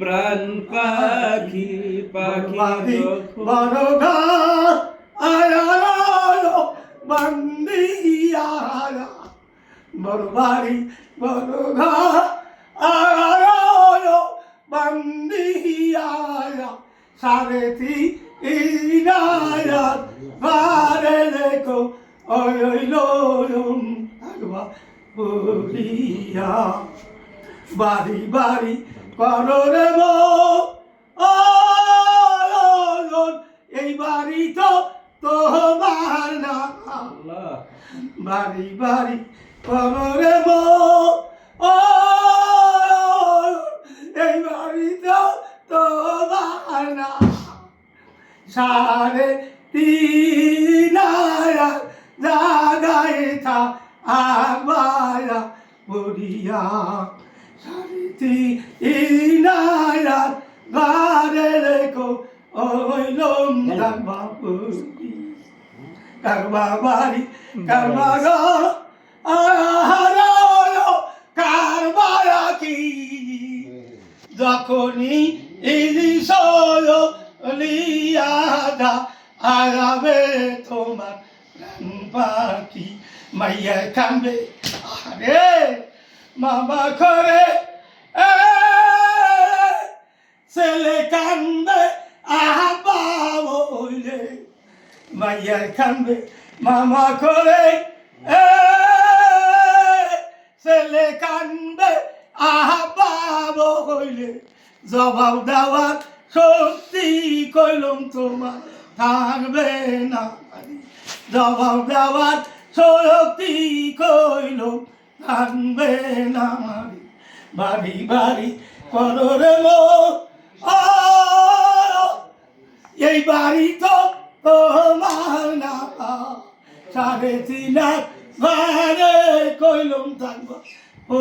প্রাণ পাখি পাখি বাড়ি যখন- বড় ঘর আয়ালো বন্দিয়া। বড় বাড়ি বড় ঘর আয়ালো বন্দিয়া। সারেতি ইনায়াত বারে লেখো ওই ওই আগবা বলিয়া। বাড়ি বাড়ি এই বাড়ি তো তোমার না। বাড়ি বাড়ি করো রে মো আলোড়ন, এই বাড়ি তো তোমার না। সাড়ে তিন জাগায় থা আগবায়া বলিয়া তিন আয়া গারে রেখো ওই লোম থাকবা বলি কারবা বাড়ি কারবা কারবা কি? যখনই ইলিশ লিয়াদা আগাবে তোমার পাখি মাইয়া কান্দে আরে মামা করে ছেলে কান্দে আহবা বলে মাইয়া কান্দে, মামা করে ছেলে কান্দে আহবা বলে জবাব দেওয়ার সত্যি কইলম তোমার, থাকবে না। জবাব দেওয়ার সত্যি কইলম থাকবে না বাড়ি বাড়ি করো রে মো। এই বাড়ি তো তোমার না সাড়ে তিন ভাড়ে কইলম থাকব, ও